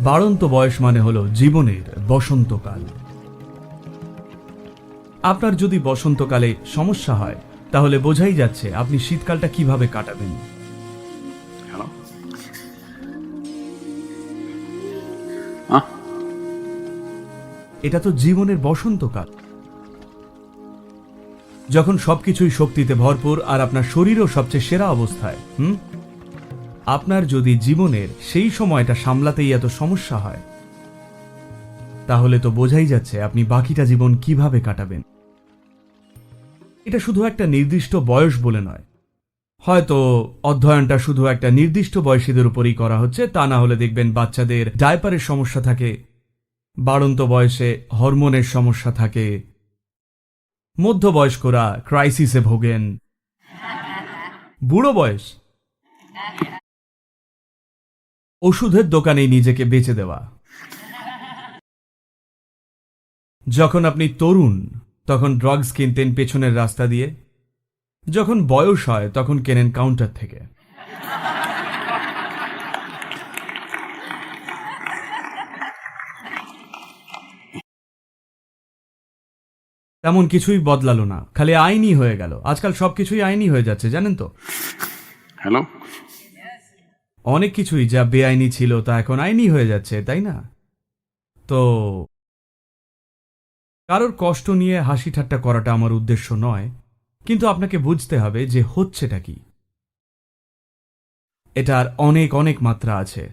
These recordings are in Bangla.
বাড়ন্ত বয়স মানে হলো জীবনের বসন্তকাল। আপনার যদি বসন্তকালে সমস্যা হয় তাহলে বোঝাই যাচ্ছে আপনি শীতকালটা কীভাবে কাটাবেন। এটা তো জীবনের বসন্তকাল। যখন সবকিছুই শক্তিতে ভরপুর আর আপনার শরীরও সবচেয়ে সেরা অবস্থায় হুম? আপনার যদি জীবনের সেই সময়টা সামলাতেই এত সমস্যা হয়, তাহলে তো বোঝাই যাচ্ছে আপনি বাকিটা জীবন কীভাবে কাটাবেন। এটা শুধু একটা নির্দিষ্ট বয়স বলে নয়। হয়তো অধ্যয়নটা শুধু একটা নির্দিষ্ট বয়সীদের উপরেই করা হচ্ছে, তা না হলে দেখবেন বাচ্চাদের ডায়পারের সমস্যা থাকে, বাড়ন্ত বয়সে হরমোনের সমস্যা থাকে, মধ্যবয়স্করা ক্রাইসিসে ভোগেন। বুড়ো বয়স। ওষুধের দোকানেই নিজেকে বেচে দেওয়া। যখন আপনি তরুণ, তখন ড্রাগস কিনতেন পেছনের রাস্তা দিয়ে। যখন বয়স হয়, তখন কেনেন কাউন্টার থেকে। তেমন কিছুই বদলালো না, খালি আইনি হয়ে গেল। আজকাল সবকিছুই আইনি হয়ে যাচ্ছে, জানেন তো? Hello? অনেক কিছুই যা বেআইনি ছিল তা এখন আইনি হয়ে যাচ্ছে, তাই না? তো কারোর কষ্ট নিয়ে হাসি ঠাট্টা করাটা আমার উদ্দেশ্য নয়, কিন্তু আপনাকে বুঝতে হবে যে হচ্ছেটা কি। এটার অনেক অনেক মাত্রা আছে।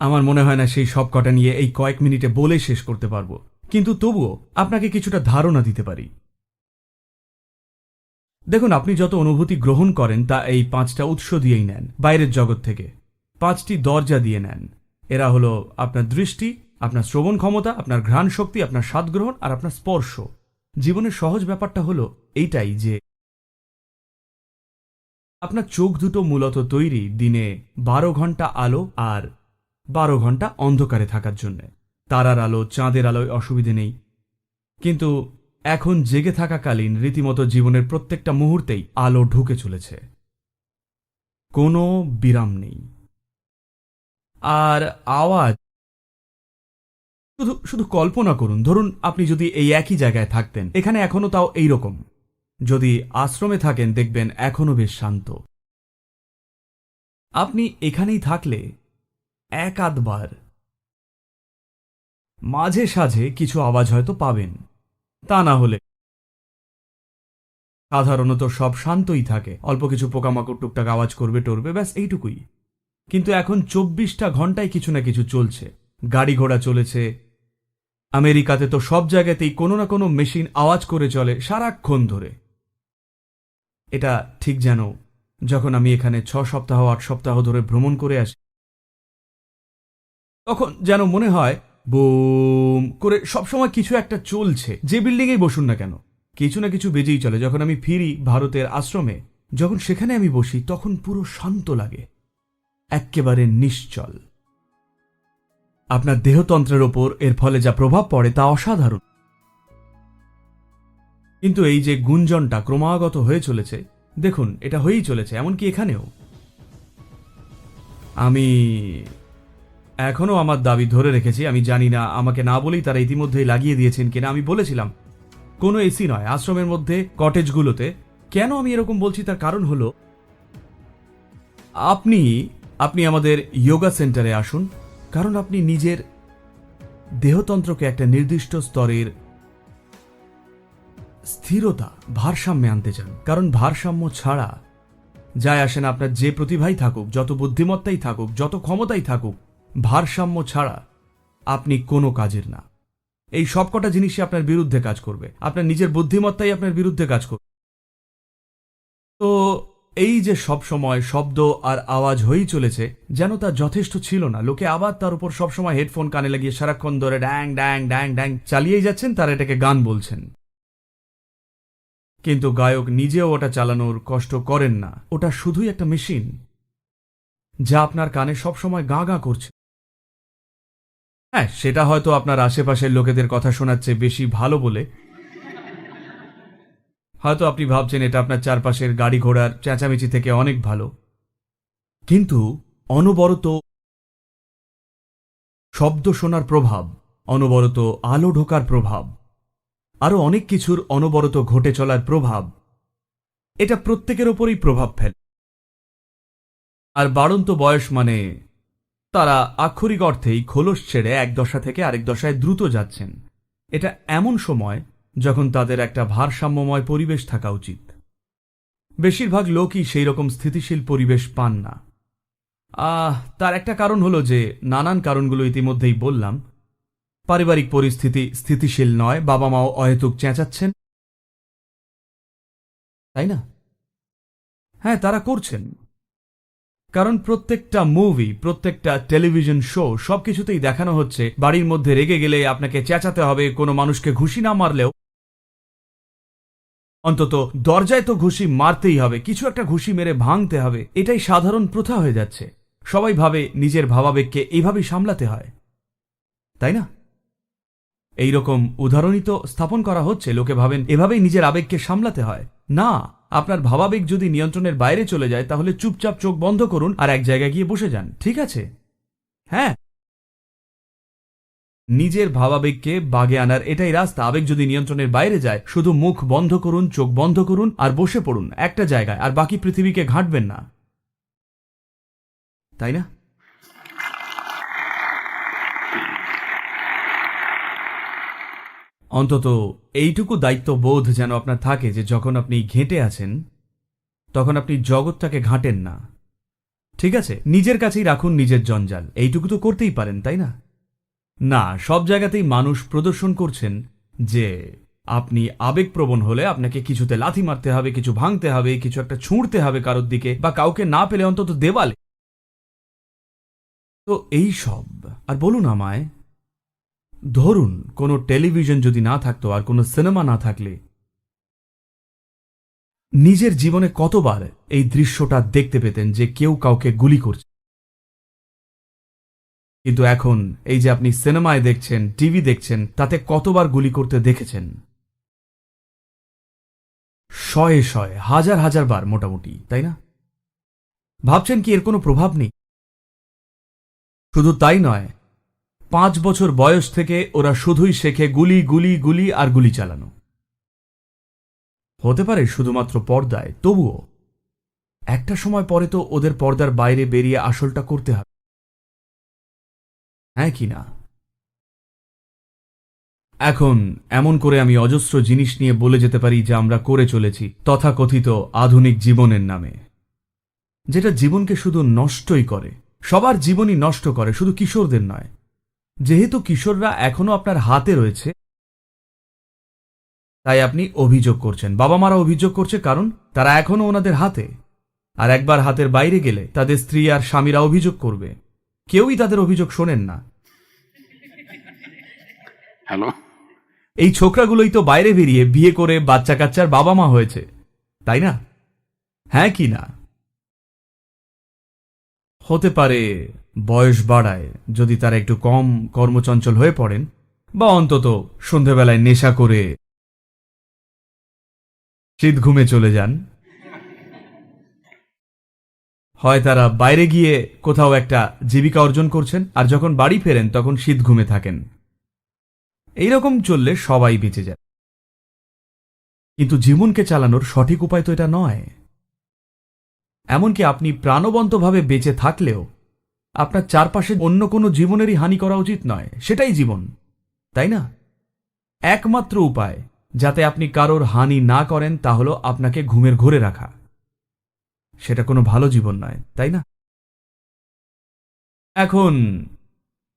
আমার মনে হয় না সেই সব কটা নিয়ে এই কয়েক মিনিটে বলে শেষ করতে পারব, কিন্তু তবুও আপনাকে কিছুটা ধারণা দিতে পারি। দেখুন, আপনি যত অনুভূতি গ্রহণ করেন তা এই পাঁচটা উৎস দিয়েই নেন, বাইরের জগৎ থেকে। পাঁচটি দরজা দিয়ে নেন। এরা হলো আপনার দৃষ্টি, আপনার শ্রবণ ক্ষমতা, আপনার ঘ্রাণ শক্তি, আপনার স্বাদ গ্রহণ আর আপনার স্পর্শ। জীবনের সহজ ব্যাপারটা হলো এইটাই যে, আপনার চোখ দুটো মূলত তৈরি দিনে বারো ঘণ্টা আলো আর বারো ঘণ্টা অন্ধকারে থাকার জন্যে। তারার আলো, চাঁদের আলোয় অসুবিধে নেই। কিন্তু এখন জেগে থাকাকালীন রীতিমতো জীবনের প্রত্যেকটা মুহূর্তেই আলো ঢুকে চলেছে। কোনো বিরাম নেই। আর আওয়াজ। শুধু শুধু কল্পনা করুন, ধরুন আপনি যদি এই একই জায়গায় থাকতেন, এখানে এখনও তাও এই রকম যদি আশ্রমে থাকেন, দেখবেন এখনও বেশ শান্ত। আপনি এখানেই থাকলে এক আধবার মাঝে সাঝে কিছু আওয়াজ হয়তো পাবেন। তা না হলে সাধারণত সব শান্তই থাকে। অল্প কিছু পোকামাকড়, টুকটাক আওয়াজ করবে, টরবে, ব্যাস এইটুকুই। কিন্তু এখন চব্বিশটা ঘন্টায় কিছু না কিছু চলছে। গাড়ি ঘোড়া চলেছে। আমেরিকাতে তো সব জায়গাতেই কোনো না কোনো মেশিন আওয়াজ করে চলে সারাক্ষণ ধরে। এটা ঠিক যেন যখন আমি এখানে ছ সপ্তাহ, আট সপ্তাহ ধরে ভ্রমণ করে আসি, তখন যেন মনে হয়, বুম, করে সবসময় কিছু একটা চলছে। যে বিল্ডিংয়েই বসুন না কেন, কিছু না কিছু বেজেই চলে। যখন আমি ফিরি ভারতের আশ্রমে, যখন সেখানে আমি বসি, তখন পুরো শান্ত লাগে। এক্কেবারে নিশ্চল। আপনার দেহতন্ত্রের ওপর এর ফলে যা প্রভাব পড়ে তা অসাধারণ। কিন্তু এই যে গুঞ্জনটা ক্রমাগত হয়ে চলেছে, দেখুন, এটা হয়েই চলেছে, এমনকি এখানেও। আমি এখনও আমার দাবি ধরে রেখেছি, আমি জানি না, আমাকে না বলেই তারা ইতিমধ্যেই লাগিয়ে দিয়েছেন কিনা, আমি বলেছিলাম, কোনো এসি নয়, আশ্রমের মধ্যে, কটেজগুলোতে। কেন আমি এরকম বলছি, তার কারণ হলো, আপনি আপনি আমাদের যোগা সেন্টারে আসুন, কারণ আপনি নিজের দেহতন্ত্রকে একটা নির্দিষ্ট স্তরের স্থিরতা, ভারসাম্যে আনতে চান। কারণ ভারসাম্য ছাড়া যায় আসেন আপনার যে প্রতিভাই থাকুক, যত বুদ্ধিমত্তাই থাকুক, যত ক্ষমতাই থাকুক, ভারসাম্য ছাড়া আপনি কোনো কাজের না। এই সবকটা জিনিসই আপনার বিরুদ্ধে কাজ করবে। আপনার নিজের বুদ্ধিমত্তাই আপনার বিরুদ্ধে কাজ করবে তো এই যে সব সময় শব্দ আর আওয়াজ হয়েই চলেছে, যেন তা যথেষ্ট ছিল না। লোকে আবার তার উপর সবসময় হেডফোন কানে লাগিয়ে সারাক্ষণ ধরে ড্যাং ড্যাং ড্যাং ড্যাং চালিয়েই যাচ্ছেন, তার এটাকে গান বলছেন। কিন্তু গায়ক নিজেও ওটা চালানোর কষ্ট করেন না। ওটা শুধুই একটা মেশিন, যা আপনার কানে সবসময় গা গা করছে। হ্যাঁ সেটা হয়তো আপনার আশেপাশের লোকেদের কথা শোনাচ্ছে বেশি ভালো বলে হয়তো আপনি ভাবছেন এটা আপনার চারপাশের গাড়ি ঘোড়ার চেঁচামেচি থেকে অনেক ভালো। কিন্তু অনবরত শব্দ শোনার প্রভাব, অনবরত আলো ঢোকার প্রভাব আরও অনেক কিছুর অনবরত ঘটে চলার প্রভাব, এটা প্রত্যেকের ওপরই প্রভাব ফেলে। আর বাড়ন্ত বয়স মানে তারা আক্ষরিক অর্থেই খোলস ছেড়ে এক দশা থেকে আরেক দশায় দ্রুত যাচ্ছেন। এটা এমন সময় যখন তাদের একটা ভারসাম্যময় পরিবেশ থাকা উচিত। বেশিরভাগ লোকই সেই রকম স্থিতিশীল পরিবেশ পান না। আহ, তার একটা কারণ হলো যে, নানান কারণগুলো ইতিমধ্যেই বললাম। পারিবারিক পরিস্থিতি স্থিতিশীল নয় বাবা মাও অহেতুক চেঁচাচ্ছেন। তাই না? হ্যাঁ তারা করছেন। কারণ প্রত্যেকটা মুভি, প্রত্যেকটা টেলিভিশন শো, সবকিছুতেই দেখানো হচ্ছে, বাড়ির মধ্যে রেগে গেলে আপনাকে চেঁচাতে হবে, কোনো মানুষকে ঘুষি না মারলেও অন্তত দরজায় তো ঘুষি মারতেই হবে, কিছু একটা ঘুষি মেরে ভাঙতে হবে, এটাই সাধারণ প্রথা হয়ে যাচ্ছে। সবাই ভাবে নিজের ভাবাবেগকে এইভাবেই সামলাতে হয়। তাই না? এই রকম উদাহরণই তো স্থাপন করা হচ্ছে, লোকে ভাবেন এভাবেই নিজের আবেগকে সামলাতে হয়। না, আপনার ভাবাবেগ যদি নিয়ন্ত্রণের বাইরে চলে যায়, তাহলে চুপচাপ চোখ বন্ধ করুন আর এক জায়গায় গিয়ে বসে যান, ঠিক আছে? হ্যাঁ নিজের ভাবাবেগকে বাগে আনার এটাই রাস্তা। আবেগ যদি নিয়ন্ত্রণের বাইরে যায়, শুধু মুখ বন্ধ করুন, চোখ বন্ধ করুন আর বসে পড়ুন একটা জায়গায়, আর বাকি পৃথিবীকে ঘাঁটবেন না। তাই না? অন্তত এইটুকু দায়িত্ববোধ যেন আপনার থাকে যে যখন আপনি ঘেঁটে আছেন, তখন আপনি জগৎটাকে ঘাঁটেন না। ঠিক আছে? নিজের কাছেই রাখুন নিজের জঞ্জাল। এইটুকু তো করতেই পারেন, তাই না? না, সব জায়গাতেই মানুষ প্রদর্শন করছেন যে আপনি আবেগপ্রবণ হলে আপনাকে কিছুতে লাথি মারতে হবে, কিছু ভাঙতে হবে, কিছু একটা ছুঁড়তে হবে কারোর দিকে বা কাউকে না পেলে অন্তত দেওয়ালে। তো এই সব, আর বলুন আমায়, ধরুন কোনো টেলিভিশন যদি না থাকতো আর কোনো সিনেমা না থাকলে, নিজের জীবনে কতবার এই দৃশ্যটা দেখতে পেতেন যে কেউ কাউকে গুলি করছে? কিন্তু এখন এই যে আপনি সিনেমায় দেখছেন, টিভি দেখছেন, তাতে কতবার গুলি করতে দেখেছেন? শয়ে শয়ে, হাজার হাজার বার মোটামুটি, তাই না? ভাবছেন কি এর কোনো প্রভাব নেই? শুধু তাই নয়, পাঁচ বছর বয়স থেকে ওরা শুধুই শেখে গুলি গুলি গুলি আর গুলি চালানো। হতে পারে শুধুমাত্র পর্দায়, তবুও একটা সময় পরে তো ওদের পর্দার বাইরে বেরিয়ে আসলটা করতে হবে। হ্যাঁ কি না? এখন এমন করে আমি অজস্র জিনিস নিয়ে বলে যেতে পারি যা আমরা করে চলেছি তথাকথিত আধুনিক জীবনের নামে। যেটা জীবনকে শুধু নষ্টই করে, সবার জীবনই নষ্ট করে, শুধু কিশোরদের নয়। যেহেতু কিশোররা এখনও আপনার হাতে রয়েছে, তাই আপনি অভিযোগ করছেন। বাবা মারা অভিযোগ করছে কারণ তারা এখনও ওনাদের হাতে। আর একবার হাতের বাইরে গেলে তাদের স্ত্রী আর স্বামীরা অভিযোগ করবে। কেউই তাদের অভিযোগ শোনেন না। হ্যালো? এই ছোকরাগুলোই তো বাইরে বেরিয়ে বিয়ে করে বাচ্চা কাচ্চার বাবা মা হয়েছে তাই না? হ্যাঁ কি না? হতে পারে বয়স বাড়ায় যদি তারা একটু কম কর্মচঞ্চল হয়ে পড়েন বা অন্তত সন্ধেবেলায় নেশা করে শীত ঘুমে চলে যান। হয় তারা বাইরে গিয়ে কোথাও একটা জীবিকা অর্জন করছেন, আর যখন বাড়ি ফেরেন তখন শীত ঘুমে থাকেন। এইরকম চললে সবাই বেঁচে যায়। কিন্তু জীবনকে চালানোর সঠিক উপায় তো এটা নয়। এমনকি আপনি প্রাণবন্তভাবে বেঁচে থাকলেও আপনার চারপাশে অন্য কোনো জীবনেরই হানি করা উচিত নয়, সেটাই জীবন, তাই না? একমাত্র উপায়, যাতে আপনি কারোর হানি না করেন, তা হলো আপনাকে ঘুমের ঘোরে রাখা। সেটা কোনো ভালো জীবন নয়, তাই না? এখন,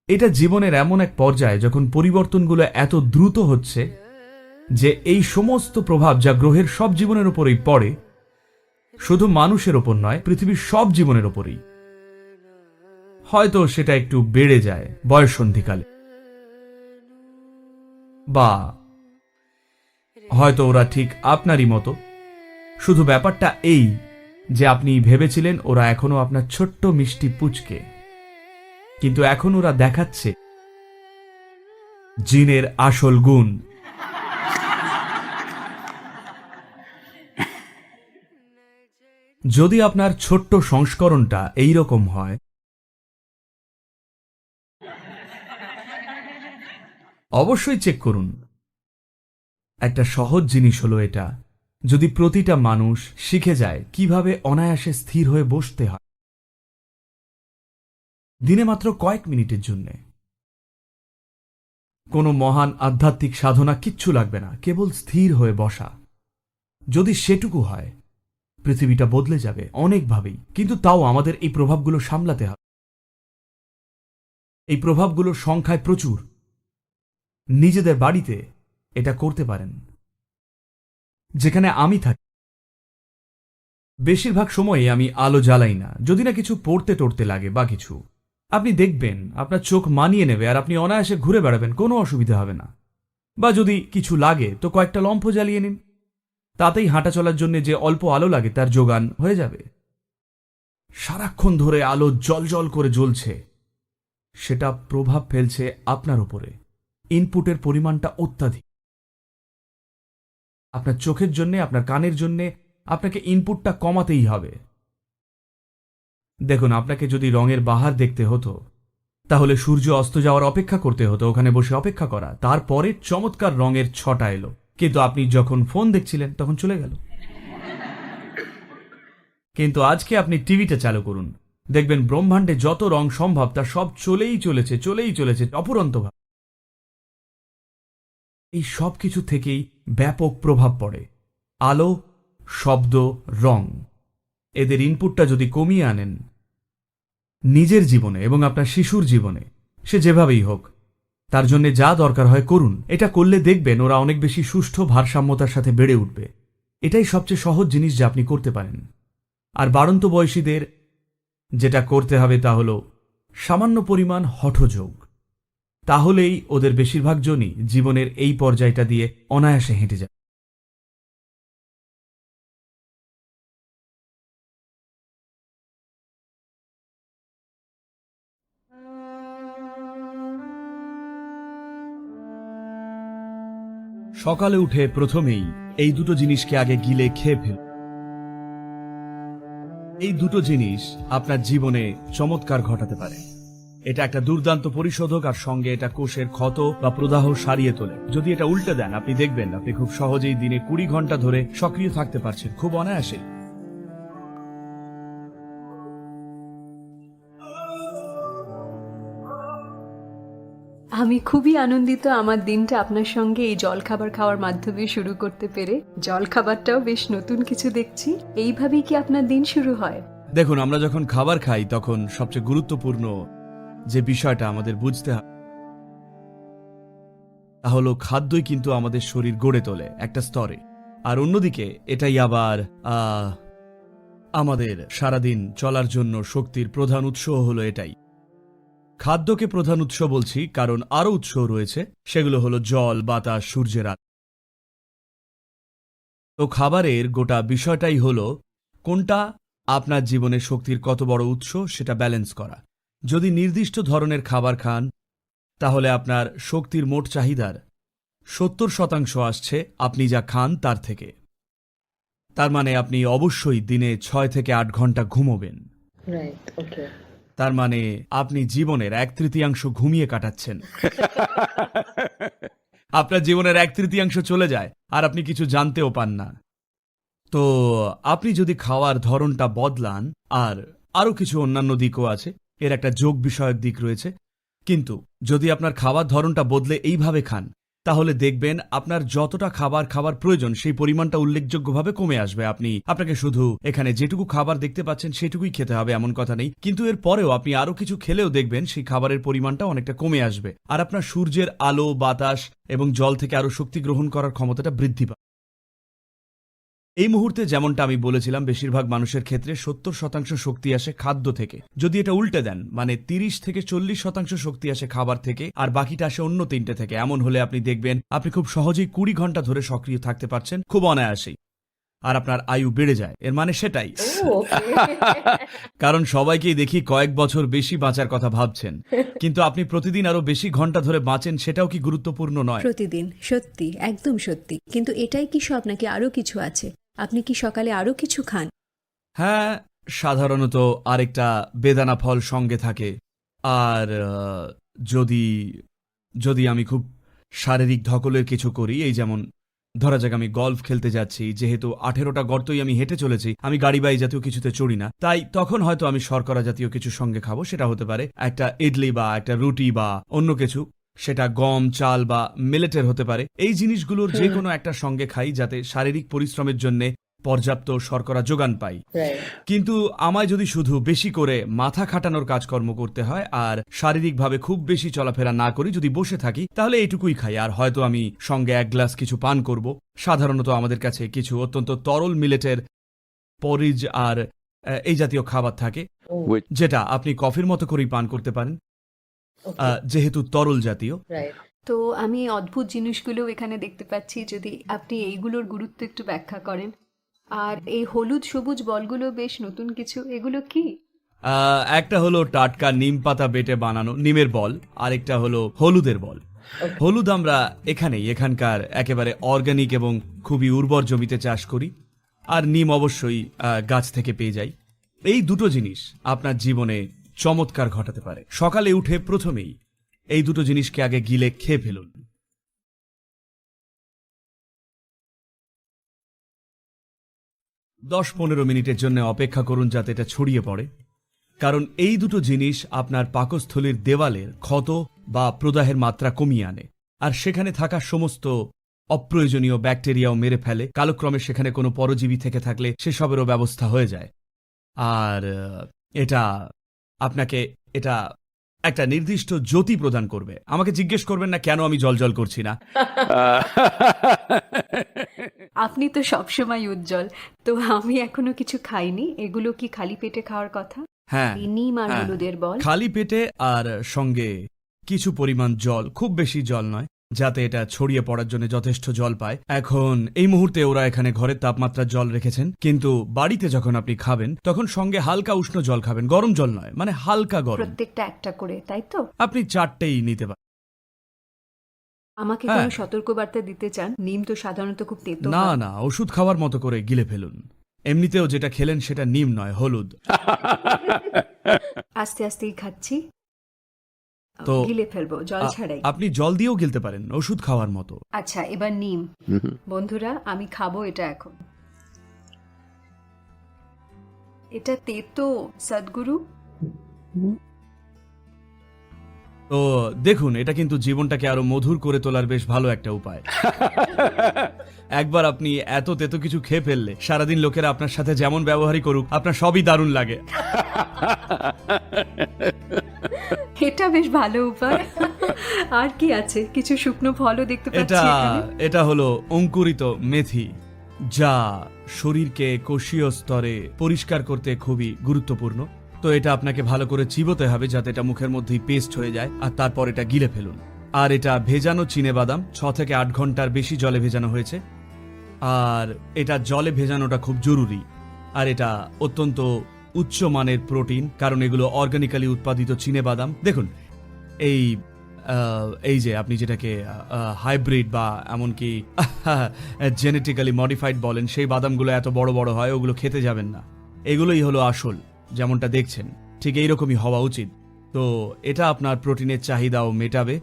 এটা জীবনের এমন এক পর্যায়ে যখন পরিবর্তনগুলো এত দ্রুত হচ্ছে যে এই সমস্ত প্রভাব যা গ্রহের সব জীবনের উপরেই পড়ে, শুধু মানুষের ওপর নয়, পৃথিবীর সব জীবনের ওপরেই হয়তো সেটা একটু বেড়ে যায় বয়সন্ধিকালে। বা হয়তো ওরা ঠিক আপনারই মতো। শুধু ব্যাপারটা এই যে আপনি ভেবেছিলেন ওরা এখনও আপনার ছোট্ট মিষ্টি পুচকে। কিন্তু এখন ওরা দেখাচ্ছে জিনের আসল গুণ। যদি আপনার ছোট্ট সংস্করণটা এই রকম হয়, অবশ্যই চেক করুন। একটা সহজ জিনিস হলো এটা। যদি প্রতিটা মানুষ শিখে যায় কীভাবে অনায়াসে স্থির হয়ে বসতে হয়। দিনে মাত্র কয়েক মিনিটের জন্যে। কোনো মহান আধ্যাত্মিক সাধনা কিচ্ছু লাগবে না, কেবল স্থির হয়ে বসা। যদি সেটুকু হয়, পৃথিবীটা বদলে যাবে অনেকভাবেই, কিন্তু তাও আমাদের এই প্রভাবগুলো সামলাতে হবে। এই প্রভাবগুলো সংখ্যায় প্রচুর। নিজেদের বাড়িতে এটা করতে পারেন। যেখানে আমি থাকি। বেশিরভাগ সময়ে আমি আলো জ্বালাই না, যদি না কিছু পড়তে টড়তে লাগে বা কিছু। আপনি দেখবেন, আপনার চোখ মানিয়ে নেবে আর আপনি অনায়াসে ঘুরে বেড়াবেন, কোনো অসুবিধা হবে না। বা যদি কিছু লাগে, তো কয়েকটা লম্ফ জ্বালিয়ে নিন। তাতেই হাঁটা চলার জন্য যে অল্প আলো লাগে, তার যোগান হয়ে যাবে। সারাক্ষণ ধরে আলো জল জল করে জ্বলছে। সেটা প্রভাব ফেলছে আপনার উপরে। ইনপুটের পরিমাণটা অত্যাধিক। আপনার চোখের জন্যে, আপনার কানের জন্যে, আপনাকে ইনপুটটা কমাতেই হবে। দেখুন, আপনাকে যদি রঙের বাহার দেখতে হতো, তাহলে সূর্য অস্ত যাওয়ার অপেক্ষা করতে হতো, ওখানে বসে অপেক্ষা করা। তারপরে চমৎকার রঙের ছটা এলো। কিন্তু আপনি যখন ফোন দেখছিলেন, তখন চলে গেল। কিন্তু আজকে আপনি টিভিটা চালু করুন। দেখবেন ব্রহ্মাণ্ডে যত রং সম্ভব, তা সব চলেই চলেছে চলেই চলেছে অপুরন্তভাবে এই সব কিছু থেকেই ব্যাপক প্রভাব পড়ে। আলো, শব্দ, রং। এদের ইনপুটটা যদি কমিয়ে আনেন, নিজের জীবনে এবং আপনার শিশুর জীবনে, সে যেভাবেই হোক, তার জন্য যা দরকার হয় করুন। এটা করলে দেখবেন ওরা অনেক বেশি সুষ্ঠু ভারসাম্যতার সাথে বেড়ে উঠবে। এটাই সবচেয়ে সহজ জিনিস যা আপনি করতে পারেন। আর বাড়ন্ত বয়সীদের যেটা করতে হবে তা হল সামান্য পরিমাণ হঠযোগ। তাহলেই ওদের বেশিরভাগ জনই জীবনের এই পর্যায়টা দিয়ে অনায়াসে হেঁটে যায় সকালে উঠে প্রথমেই এই দুটো জিনিসকে আগে গিলে খেয়ে ফেল। এই দুটো জিনিস আপনার জীবনে চমৎকার ঘটাতে পারে। এটা একটা দুর্দান্ত পরিশোধক আর সঙ্গে এটা কোষের ক্ষত বা প্রদাহ সারিয়ে তোলে। যদি এটা উল্টে দেন আপনি দেখবেন আপনি খুব সহজেই দিনে কুড়ি ঘণ্টা ধরে সক্রিয় থাকতে পারছেন খুব অনায়াসে। আমি খুবই আনন্দিত আমার দিনটা আপনার সঙ্গে এই জলখাবার খাওয়ার মাধ্যমে শুরু করতে পেরে। জলখাবারটাও বেশ নতুন কিছু দেখছি। এইভাবেই কি আপনার দিন শুরু হয়? দেখুন আমরা যখন খাবার খাই তখন সবচেয়ে গুরুত্বপূর্ণ যে বিষয়টা আমাদের বুঝতে হবে তা হলো খাদ্যই কিন্তু আমাদের শরীর গড়ে তোলে একটা স্তরে। আর অন্যদিকে এটাই আবার আমাদের সারাদিন চলার জন্য শক্তির প্রধান উৎস হলো এটাই। খাদ্যকে প্রধান উৎস বলছি, কারণ আরও উৎস রয়েছে, সেগুলো হলো জল, বাতাস, সূর্যের আলো। তো খাবারের গোটা বিষয়টাই হলো, কোনটা আপনার জীবনে শক্তির কত বড় উৎস সেটা ব্যালেন্স করা। যদি নির্দিষ্ট ধরনের খাবার খান তাহলে আপনার শক্তির মোট চাহিদার সত্তর শতাংশ আসছে আপনি যা খান তার থেকে। তার মানে আপনি অবশ্যই দিনে ছয় থেকে আট ঘণ্টা ঘুমোবেন। তার মানে আপনি জীবনের এক তৃতীয়াংশ ঘুমিয়ে কাটাচ্ছেন। আপনার জীবনের এক তৃতীয়াংশ চলে যায় আর আপনি কিছু জানতেও পান না। তো আপনি যদি খাওয়ার ধরনটা বদলান আর আরও কিছু অন্যান্য দিকও আছে এর একটা যোগ বিষয়ক দিক রয়েছে। কিন্তু যদি আপনার খাওয়ার ধরনটা বদলে এইভাবে খান, তাহলে দেখবেন আপনার যতটা খাবার খাবার প্রয়োজন, সেই পরিমাণটা উল্লেখযোগ্যভাবে কমে আসবে। আপনি, আপনাকে শুধু এখানে যেটুকু খাবার দেখতে পাচ্ছেন সেটুকুই খেতে হবে, এমন কথা নেই। কিন্তু এর পরেও আপনি আরও কিছু খেলেও দেখবেন সেই খাবারের পরিমাণটা অনেকটা কমে আসবে। আর আপনার সূর্যের আলো, বাতাস এবং জল থেকে আরও শক্তি গ্রহণ করার ক্ষমতাটা বৃদ্ধি পাবে। এই মুহূর্তে যেমনটা আমি বলেছিলাম বেশিরভাগ মানুষের ক্ষেত্রে সত্তর শতাংশ শক্তি আসে খাদ্য থেকে। যদি এটা উল্টে দেন মানে তিরিশ থেকে চল্লিশ শতাংশ শক্তি আসে খাবার থেকে আর বাকিটা আসে অন্য তিনটে থেকে। এমন হলে আপনি দেখবেন আপনি খুব সহজেই কুড়ি ঘণ্টা ধরে সক্রিয় থাকতে পারছেন খুব অনায়াসেই। আর আপনার আয়ু বেড়ে যায়। এর মানে সেটাই। কারণ সবাইকেই দেখি কয়েক বছর বেশি বাঁচার কথা ভাবছেন। কিন্তু আপনি প্রতিদিন আরও বেশি ঘণ্টা ধরে বাঁচেন সেটাও কি গুরুত্বপূর্ণ নয়? প্রতিদিন সত্যি একদম সত্যি। কিন্তু এটাই কি সব নাকি আরও কিছু আছে? আপনি কি সকালে আরও কিছু খান? হ্যাঁ সাধারণত আরেকটা বেদানা ফল সঙ্গে থাকে। আর যদি যদি আমি খুব শারীরিক ধকলের কিছু করি, এই যেমন, ধরা যাক আমি গলফ খেলতে যাচ্ছি, যেহেতু আঠেরোটা গর্তই আমি হেঁটে চলেছি, আমি গাড়ি বাই জাতীয় কিছুতে চড়ি না, তাই তখন হয়তো আমি শর্করা জাতীয় কিছু সঙ্গে খাব, সেটা হতে পারে একটা ইডলি বা একটা রুটি বা অন্য কিছু। সেটা গম চাল বা মিলেটের হতে পারে। এই জিনিসগুলোর যে কোনো একটা সঙ্গে খাই যাতে শারীরিক পরিশ্রমের জন্য পর্যাপ্ত শর্করা যোগান পাই। কিন্তু আমায় যদি শুধু বেশি করে মাথা খাটানোর কাজকর্ম করতে হয় আর শারীরিকভাবে খুব বেশি চলাফেরা না করি যদি বসে থাকি তাহলে এইটুকুই খাই। আর হয়তো আমি সঙ্গে এক গ্লাস কিছু পান করব। সাধারণত আমাদের কাছে কিছু অত্যন্ত তরল মিলেটের পরিজ আর এই জাতীয় খাবার থাকে যেটা আপনি কফির মতো করেই পান করতে পারেন। আহ, যেহেতু তরল জাতীয়। তো আমি অদ্ভুত জিনিসগুলো এখানে দেখতে পাচ্ছি যদি আপনি এইগুলোর গুরুত্ব একটু ব্যাখ্যা করেন। আর এই হলুদ সবুজ বলগুলো বেশ নতুন কিছু এগুলো কি? আহ, একটা হলো টাটকা নিম পাতা বেটে বানানো নিমের বল আরেকটা হলো হলুদের বল। হলুদ আমরা এখানেই এখানকার একেবারে অর্গানিক এবং খুবই উর্বর জমিতে চাষ করি। আর নিম অবশ্যই আহ, গাছ থেকে পেয়ে যাই। এই দুটো জিনিস আপনার জীবনে চমৎকার ঘটাতে পারে। সকালে উঠে প্রথমেই এই দুটো জিনিসকে আগে গিলে খেয়ে ফেলুন। দশ পনেরো মিনিটের জন্য অপেক্ষা করুন যাতে এটা ছড়িয়ে পড়ে। কারণ এই দুটো জিনিস আপনার পাকস্থলীর দেওয়ালের ক্ষত বা প্রদাহের মাত্রা কমিয়ে আনে। আর সেখানে থাকা সমস্ত অপ্রয়োজনীয় ব্যাকটেরিয়াও মেরে ফেলে। কালক্রমে সেখানে কোনো পরজীবী থেকে থাকলে সেসবেরও ব্যবস্থা হয়ে যায়। আর এটা আপনাকে এটা একটা নির্দিষ্ট জ্যোতি প্রদান করবে। আমাকে জিজ্ঞেস করবেন না কেন আমি জল করছি না। আপনি তো সবসময় উজ্জ্বল। তো আমি এখনও কিছু খাইনি। এগুলো কি খালি পেটে খাওয়ার কথা? হ্যাঁ নিম আর হ্যাঁ। হলুদের বল। খালি পেটে আর সঙ্গে কিছু পরিমাণ জল খুব বেশি জল নয়। যাতে এটা ছড়িয়ে পড়ার জন্য যথেষ্ট জল পায়। এখন এই মুহূর্তে ওরা এখানে ঘরের তাপমাত্রার জল রেখেছেন। কিন্তু বাড়িতে যখন আপনি খাবেন তখন সঙ্গে হালকা উষ্ণ জল খাবেন। গরম জল নয় মানে হালকা গরম। প্রত্যেকটা একটা করে তাই তো? আপনি চারটেই নিতে পারেন আমাকে হ্যাঁ। কোনো সতর্কবার্তা দিতে চান? নিম তো সাধারণত খুব তেতো না হয়। না ওষুধ খাওয়ার মতো করে গিলে ফেলুন। এমনিতেও যেটা খেলেন সেটা নিম নয় হলুদ। আস্তে আস্তেই খাচ্ছি। তো গিলে ফেলব জল ছাড়াই। আপনি জল দিয়েও গিলতে পারেন ওষুধ খাওয়ার মতো। আচ্ছা এবার নিম. বন্ধুরা আমি খাব এটা এখন। এটা তেতো সদ্গুরু। তো দেখুন এটা কিন্তু জীবনটাকে আরও মধুর করে তোলার বেশ ভালো একটা উপায়। একবার আপনি এত তেতো কিছু খেয়ে ফেললে সারাদিন লোকেরা আপনার সাথে যেমন ব্যবহারই করুক আপনার সবই দারুণ লাগে। এটা বেশ ভালো উপায়। আর কি আছে? কিছু শুকনো ফলও দেখতে এটা পাচ্ছি এখানে। এটা হলো অঙ্কুরিত মেথি যা শরীরকে কোষীয় স্তরে পরিষ্কার করতে খুবই গুরুত্বপূর্ণ। তো এটা আপনাকে ভালো করে চিবোতে হবে যাতে এটা মুখের মধ্যেই পেস্ট হয়ে যায় আর তারপর এটা গিলে ফেলুন। আর এটা ভেজানো চিনে বাদাম ছ থেকে আট ঘণ্টার বেশি জলে ভেজানো হয়েছে। আর এটা জলে ভেজানোটা খুব জরুরি। আর এটা অত্যন্ত উচ্চ মানের প্রোটিন, কারণ এগুলো অর্গানিক্যালি উৎপাদিত চিনে বাদাম দেখুন, এই এই যে আপনি যেটাকে হাইব্রিড বা এমনকি জেনেটিক্যালি মডিফাইড বলেন, সেই বাদামগুলো এত বড় বড় হয়, ওগুলো খেতে যাবেন না। এগুলোই হলো আসল, যেমনটা দেখছেন। ঠিক এইরকমই হওয়া উচিত। তো এটা আপনার প্রোটিনের চাহিদাও মেটাবে।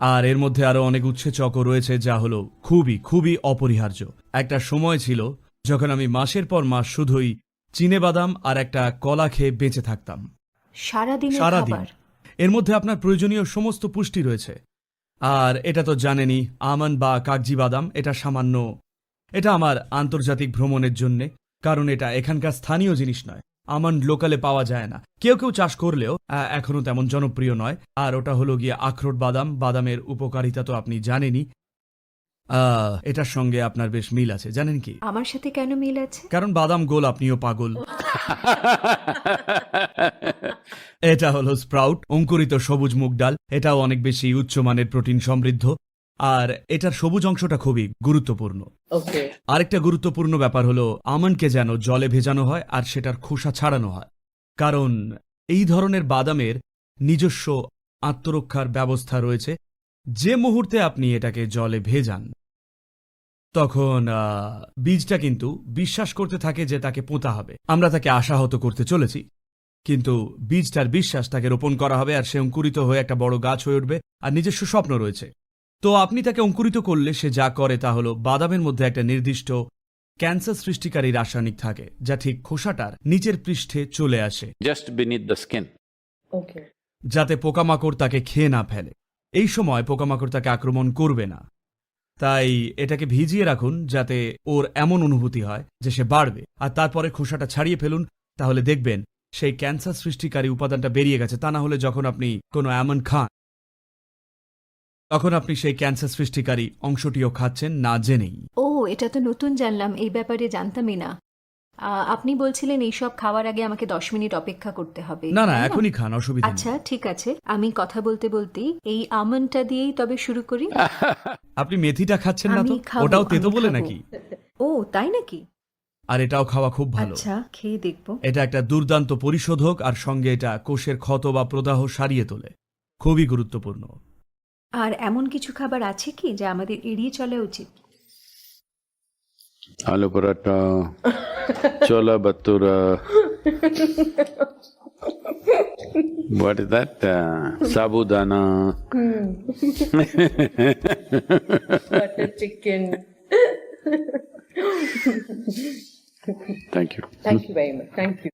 আর এর মধ্যে আরও অনেক উৎসেচকও রয়েছে, যা হলো খুবই খুবই অপরিহার্য। একটা সময় ছিল, যখন আমি মাসের পর মাস শুধুই চিনে বাদাম আর একটা কলা খেয়ে বেঁচে থাকতাম। সারাদিনের সারাদিন। খাবার। এর মধ্যে আপনার প্রয়োজনীয় সমস্ত পুষ্টি রয়েছে। আর এটা তো জানেনই আমন বা কাগজি বাদাম এটা সামান্য। এটা আমার আন্তর্জাতিক ভ্রমণের জন্য কারণ এটা এখানকার স্থানীয় জিনিস নয়। আমন্ড লোকালে পাওয়া যায় না। কেউ কেউ চাষ করলেও আহ, এখনও তেমন জনপ্রিয় নয়। আর ওটা হলো গিয়ে আখরোট বাদাম বাদামের উপকারিতা তো আপনি জানেনই। আহ, এটার সঙ্গে আপনার বেশ মিল আছে জানেন কি? আমার সাথে কেন মিল আছে? কারণ বাদাম গোল আপনিও পাগল। এটা হলো স্প্রাউট অঙ্কুরিত সবুজ মুগ ডাল এটাও অনেক বেশি উচ্চমানের প্রোটিন সমৃদ্ধ আর এটার সবুজ অংশটা খুবই গুরুত্বপূর্ণ। আরেকটা গুরুত্বপূর্ণ ব্যাপার হলো আমন্ডকে যেন জলে ভেজানো হয় আর সেটার খোসা ছাড়ানো হয়। কারণ এই ধরনের বাদামের নিজস্ব আত্মরক্ষার ব্যবস্থা রয়েছে যে মুহূর্তে আপনি এটাকে জলে ভেজান তখন আহ, বীজটা কিন্তু বিশ্বাস করতে থাকে যে তাকে পোঁতা হবে আমরা তাকে আশাহত করতে চলেছি কিন্তু বীজটার বিশ্বাস তাকে রোপণ করা হবে আর সে অঙ্কুরিত হয়ে একটা বড় গাছ হয়ে উঠবে আর নিজস্ব স্বপ্ন রয়েছে তো আপনি তাকে অঙ্কুরিত করলে সে যা করে তা হলো বাদামের মধ্যে একটা নির্দিষ্ট ক্যান্সার সৃষ্টিকারী রাসায়নিক থাকে যা ঠিক খোসাটার নিচের পৃষ্ঠে চলে আসে beneath the skin. Okay. যাতে পোকামাকড় তাকে খেয়ে না ফেলে এই সময় পোকামাকড় তাকে আক্রমণ করবে না। তাই এটাকে ভিজিয়ে রাখুন যাতে ওর এমন অনুভূতি হয় যে সে বাড়বে। আর তারপরে খোসাটা ছাড়িয়ে ফেলুন, তাহলে দেখবেন সেই ক্যান্সার সৃষ্টিকারী উপাদানটা বেরিয়ে গেছে। তা না হলে যখন আপনি কোনো এমন খান, তখন আপনি সেই ক্যান্সার সৃষ্টিকারী অংশটিও খাচ্ছেন না জেনেই। ও, এটা তো নতুন জানলাম, এই ব্যাপারে জানতামই না। আপনি বলছিলেন এইসব খাওয়ার আগে আমাকে দশ মিনিট অপেক্ষা করতে হবে। না না এখনই খান অসুবিধা আচ্ছা ঠিক আছে। আমি কথা বলতে বলতেই এই আমন্ডটা দিয়েই তবে শুরু করি। আপনি মেথিটা খাচ্ছেন না তো? আমি খাব, ওটাও তেতো আমি বলে খাব। নাকি? ও তাই নাকি? আর এটাও খাওয়া খুব ভালো। আচ্ছা খেয়ে দেখব। এটা একটা দুর্দান্ত পরিশোধক আর সঙ্গে এটা কোষের ক্ষত বা প্রদাহ সারিয়ে তোলে। খুবই গুরুত্বপূর্ণ। আর এমন কিছু খাবার আছে কি যা আমাদের এড়িয়ে চলা উচিত? Aloo paratha, chola bhatura. what is that? Uh, sabudana. Butter chicken. Thank you. Thank you very much. Thank you.